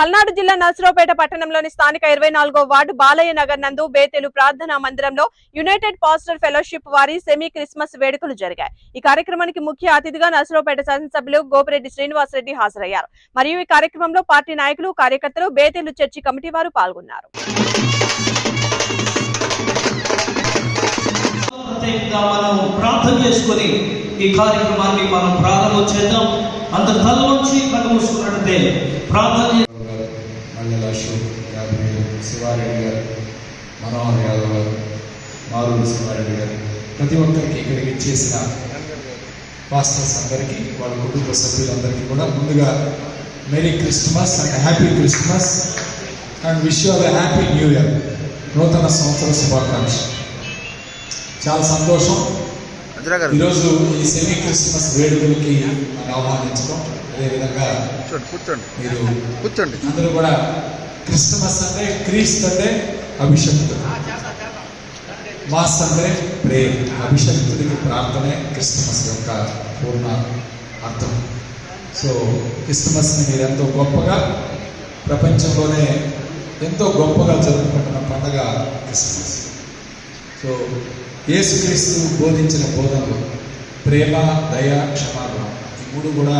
పల్నాడు జిల్లా నర్సరావుపేట పట్టణంలోని స్థానిక ఇరవై నాలుగో వార్డు బాలయ్య నగర్ నందు బేతెలు ప్రార్థనా మందిరంలో యునైటెడ్ పాస్టర్ ఫెలోషిప్ వారి సెమీ క్రిస్మస్ వేడుకలు జరిగాయి. ఈ కార్యక్రమానికి ముఖ్య అతిథిగా నర్సరావుపేట శాసనసభ్యులు గోపిరెడ్డి శ్రీనివాసరెడ్డి హాజరయ్యారు. మరియు ఈ కార్యక్రమంలో పార్టీ నాయకులు కార్యకర్తలు బేతెలు చర్చి కమిటీ వారు పాల్గొన్నారు. ప్రత్యేకంగా మనం ప్రార్థన చేసుకొని ఈ కార్యక్రమాన్ని మనం ప్రారంభం చేద్దాం. అందరు తల నుంచి కళ్ళు మూసుకున్నట్టే ప్రార్థన ప్రతి ఒక్కరికి ఇక్కడికి చేసిన పాస్టర్స్ అందరికీ వాళ్ళ కుటుంబ సభ్యులందరికీ కూడా ముందుగా merry Christmas and happy Christmas and wish you happy new year నూతన సంవత్సర శుభాకాంక్ష చాలా సంతోషం. ఈరోజు ఈ సెమీ క్రిస్మస్ వేడుకలకి ఆహ్వానించడం. అదేవిధంగా కూర్చోండి మీరు కూర్చోండి. అందరూ కూడా క్రిస్మస్ అంటే క్రీస్తు అంటే అభిషక్తుడు మాస్ అంటే ప్రేమ్ అభిషక్తుడికి ప్రార్థనే క్రిస్మస్ యొక్క పూర్ణ అర్థం. సో క్రిస్మస్ని మీరు ఎంతో గొప్పగా ప్రపంచంలోనే ఎంతో గొప్పగా జరుపుకుంటున్న పండగ క్రిస్మస్. సో యేసుక్రీస్తు బోధించిన బోధనలు ప్రేమ దయ క్షమాగుణం ఈ మూడు కూడా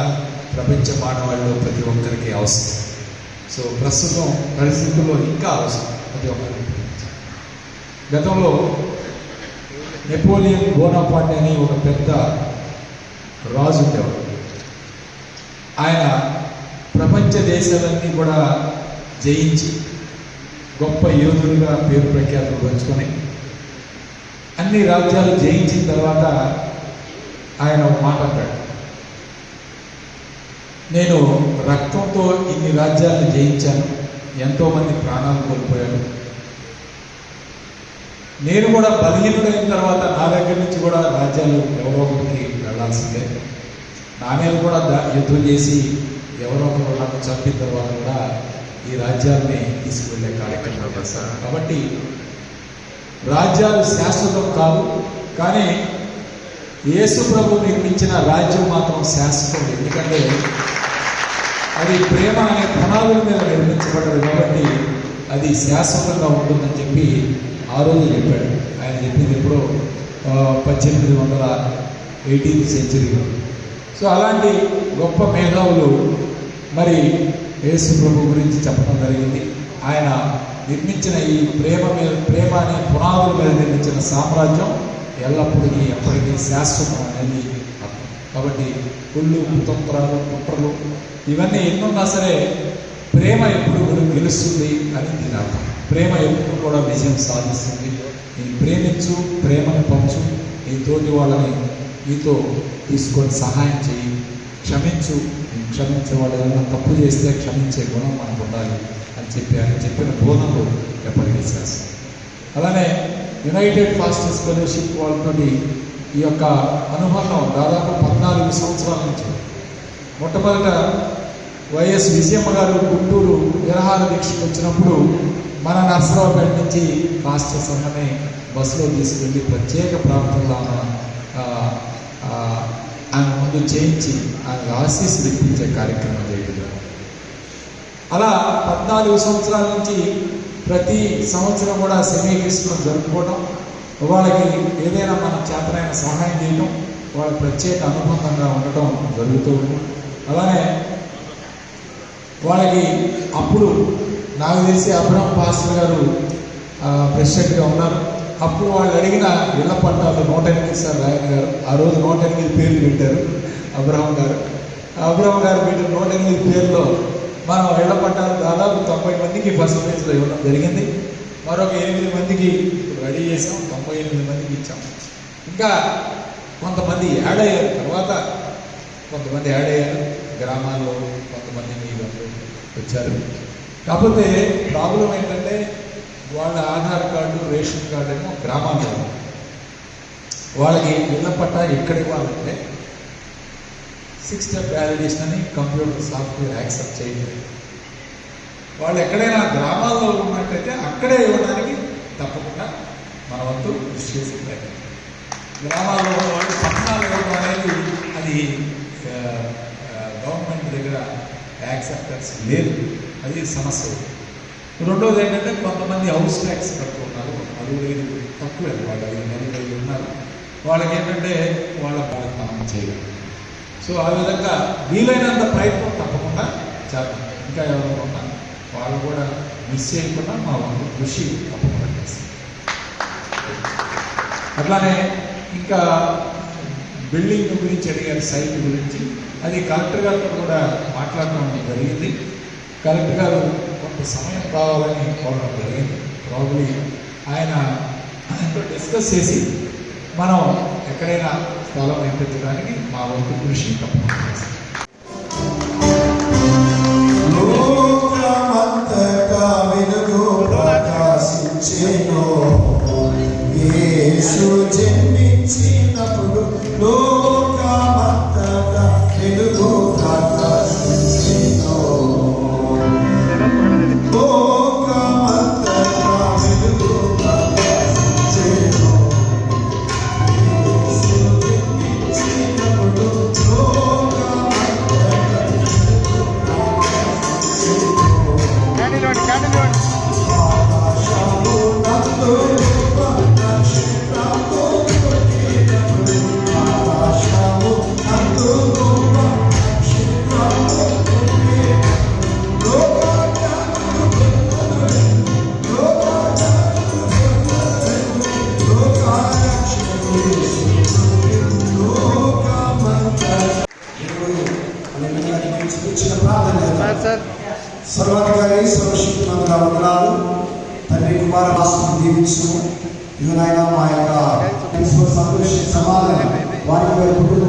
ప్రపంచ మానవాళిలో ప్రతి ఒక్కరికి అవసరం. సో ప్రస్తుతం పరిస్థితుల్లో ఇంకా అవసరం ప్రతి ఒక్కరికి. గతంలో నెపోలియన్ బోనాపాట్ అని ఒక పెద్ద రాజు ఉండేవాడు ఆయన ప్రపంచ దేశాలన్నీ కూడా జయించి గొప్ప యోధుడిగా పేరు ప్రఖ్యాతులు పంచుకొని అన్ని రాజ్యాలు జయించిన తర్వాత ఆయన ఒక మాట అంటాడు. నేను రక్తంతో ఇన్ని రాజ్యాలను జయించాను. ఎంతోమంది ప్రాణాలు కోల్పోయాను. నేను కూడా బలహీనుడైన తర్వాత నా దగ్గర నుంచి కూడా రాజ్యాలు ఎవరో ఒకరికి వెళ్ళాల్సిందే. నా మీద కూడా యుద్ధం చేసి ఎవరో ఒకరు నన్ను చంపిన తర్వాత కూడా ఈ రాజ్యాల్ని తీసుకువెళ్ళే కార్యక్రమం చేస్తాను కాబట్టి రాజ్యాలు శాశ్వతం కాదు కానీ యేసు ప్రభు నిర్మించిన రాజ్యం మాత్రం శాశ్వతం. ఎందుకంటే అది ప్రేమ అనే పునాదుల మీద నిర్మించబడ్డది కాబట్టి అది శాశ్వతంగా ఉంటుందని చెప్పి ఆ రోజు చెప్పాడు. ఆయన చెప్పింది ఎప్పుడో పద్దెనిమిది వందల ఎయిటీన్త్ సెంచరీలో. సో అలాంటి గొప్ప మేధావులు మరి యేసు ప్రభు గురించి చెప్పడం జరిగింది. ఆయన నిర్మించిన ఈ ప్రేమ మీద ప్రేమ అనే పునాదుల మీద నిర్మించిన సామ్రాజ్యం ఎల్లప్పుడూ ఎప్పటికీ శాశ్వతం అనేది కాబట్టి కుళ్ళు కుతంత్రాలు కుట్రలు ఇవన్నీ ఎన్నున్నా సరే ప్రేమ ఎప్పుడు కూడా గెలుస్తుంది అని దీని అర్థం. ప్రేమ ఎప్పుడు కూడా విజయం సాధిస్తుంది. నేను ప్రేమించు ప్రేమను పంచు నీ తోటి వాళ్ళని నీతో తీసుకొని సహాయం చేయి. క్షమించు క్షమించే వాళ్ళు ఏదైనా తప్పు చేస్తే క్షమించే గుణం మనకు ఉండాలి అని చెప్పి ఆయన చెప్పిన బోధనలు ఎప్పటికీ చేస్తాం అలానే యునైటెడ్ ఫాస్టర్స్ ఫెలోషిప్ వాళ్ళతోటి ఈ యొక్క అనుబంధం దాదాపు పద్నాలుగు సంవత్సరాల నుంచి. మొట్టమొదట వైఎస్ విజయమ్మ గారు గుంటూరు విరహార దీక్షకు వచ్చినప్పుడు మన నర్సరావుపేట నుంచి కాస్ట్ అన్నని బస్సులో తీసుకెళ్ళి ప్రత్యేక ప్రాంతంలో ఆమె, ముందు చేయించి ఆమె ఆశీస్సులు ఇప్పించే కార్యక్రమం చేయడం అలా పద్నాలుగు సంవత్సరాల నుంచి ప్రతి సంవత్సరం కూడా సెమీ క్రిస్మస్ జరుపుకోవడం వాళ్ళకి ఏదైనా మనం చేతనైన సహాయం చేయడం వాళ్ళ ప్రత్యేక అనుబంధంగా ఉండటం జరుగుతూ ఉంది. అలానే వాళ్ళకి అప్పుడు నాకు తెలిసి అబ్రహం పాస్టర్ గారు ప్రెసిడెంట్గా ఉన్నారు. అప్పుడు వాళ్ళు అడిగిన ఇళ్ళ పట్టాలు నూట ఎనిమిది సార్ రాయన్ గారు. ఆ రోజు నూట ఎనిమిది పేర్లు పెట్టారు అబ్రహం గారు. అబ్రహం గారు పెట్టిన నూట ఎనిమిది పేర్లో మనం ఇళ్ళ పట్టాలు దాదాపు తొంభై మందికి ఫస్ట్ ఫేజ్లో ఇవ్వడం జరిగింది. మరొక ఎనిమిది మందికి రెడీ చేసాం తొంభై ఎనిమిది మందికి ఇచ్చాం. ఇంకా కొంతమంది యాడ్ అయ్యారు. తర్వాత కొంతమంది యాడ్ అయ్యారు. గ్రామాల్లో కొంతమంది మీరు వచ్చారు. కాకపోతే ప్రాబ్లం ఏంటంటే వాళ్ళ ఆధార్ కార్డు రేషన్ కార్డు ఏమో గ్రామాల్లో వాళ్ళకి ఇళ్ళ పట్టా ఎక్కడ ఇవ్వాలంటే సిక్స్ స్టెప్ వ్యాలిడేషన్ అని కంప్యూటర్ సాఫ్ట్వేర్ యాక్సెప్ట్ చేయలేదు. వాళ్ళు ఎక్కడైనా గ్రామాల్లో ఉన్నట్టయితే అక్కడే ఇవ్వడానికి తప్పకుండా మన వంతు కృషి చేసి గ్రామాల్లో ఉన్న వాళ్ళు పట్టణాలు ఇవ్వడం అనేది అది గవర్నమెంట్ దగ్గర యాక్సెప్టెన్స్ లేదు. అది సమస్య రెండోది ఏంటంటే కొంతమంది హౌస్ ట్యాక్స్ కట్టుకున్నారు అరవై ఐదు తక్కువ వాళ్ళు ఐదు నలుగురు ఐదు ఉన్నారు. వాళ్ళకి ఏంటంటే వాళ్ళ ప్రయత్నం చేయగలరు సో ఆ విధంగా వీలైనంత ప్రయత్నం తప్పకుండా చేద్దాం. ఇంకా ఎవరు ఉన్నా వాళ్ళు కూడా మిస్ చేయకుండా మా వాళ్ళు కృషి తప్పకుండా చేస్తాం అట్లానే ఇంకా బిల్డింగ్ గురించి అడిగారు సైట్ గురించి. అది కలెక్టర్ గారితో కూడా మాట్లాడడం జరిగింది. కలెక్టర్ గారు కొంత సమయం కావాలని కోరడం జరిగింది ప్రాబ్లీ ఆయన ఆయనతో డిస్కస్ చేసి మనం ఎక్కడైనా స్థలం ఎంపించడానికి మా వంతు కృషి తప్పకుండా చేస్తాం లోకమంతటా వెలుగు ప్రకాశించెను. చూపించిన ప్రార్థన సర్వాధికారి సర్వశక్తిమంతుల వందనాలు తండ్రి కుమార రాష్ట్రం దీవించు ఇదిగోనైనా మా యొక్క క్రిస్మస్ సంతోష సమాధానం వారికి వారి కుటుంబ